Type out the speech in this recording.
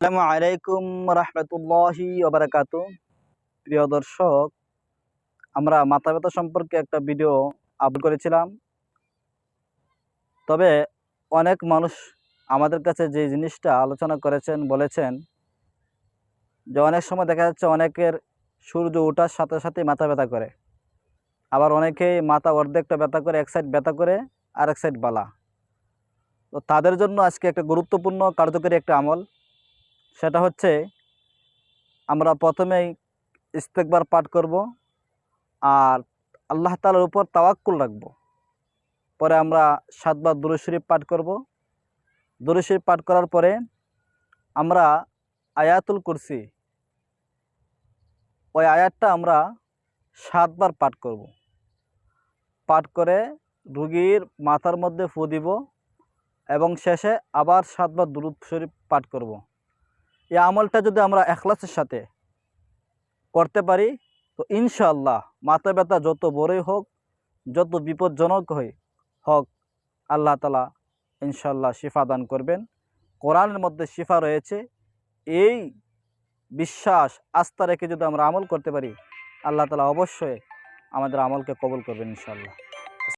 আসসালামু আলাইকুম রহমতুল্লাহি ওবরাকাত প্রিয় দর্শক, আমরা মাথা ব্যথা সম্পর্কে একটা ভিডিও আপলোড করেছিলাম। তবে অনেক মানুষ আমাদের কাছে যে জিনিসটা আলোচনা করেছেন, বলেছেন যে অনেক সময় দেখা যাচ্ছে অনেকের সূর্য ওঠার সাথে সাথে মাথা ব্যথা করে। আবার অনেকেই মাথা অর্ধেকটা ব্যথা করে, এক সাইড ব্যথা করে আর এক সাইড বালা। তো তাদের জন্য আজকে একটা গুরুত্বপূর্ণ, কার্যকরী একটা আমল। সেটা হচ্ছে আমরা প্রথমেই ইস্তেকবার পাঠ করব আর আল্লাহ তালার উপর তাওয়াক্কুল রাখব। পরে আমরা সাতবার দুরু শরীফ পাঠ করব। দুরু শরীফ পাঠ করার পরে আমরা আয়াতুল কুরসি, ওই আয়াতটা আমরা সাতবার পাঠ করব। পাঠ করে রুগীর মাথার মধ্যে ফু দিব এবং শেষে আবার সাতবার দুরুদ শরীফ পাঠ করব। এই আমলটা যদি আমরা এখলাসের সাথে করতে পারি, তো ইনশাআল্লাহ মাথা ব্যথা যত বড়ই হোক, যত বিপজ্জনক হয় হোক, আল্লাহ তালা ইনশাআল্লাহ শিফা দান করবেন। কোরআনের মধ্যে শিফা রয়েছে, এই বিশ্বাস, আস্থা রেখে যদি আমরা আমল করতে পারি, আল্লাহ তালা অবশ্যই আমাদের আমলকে কবল করবেন ইনশাআল্লাহ।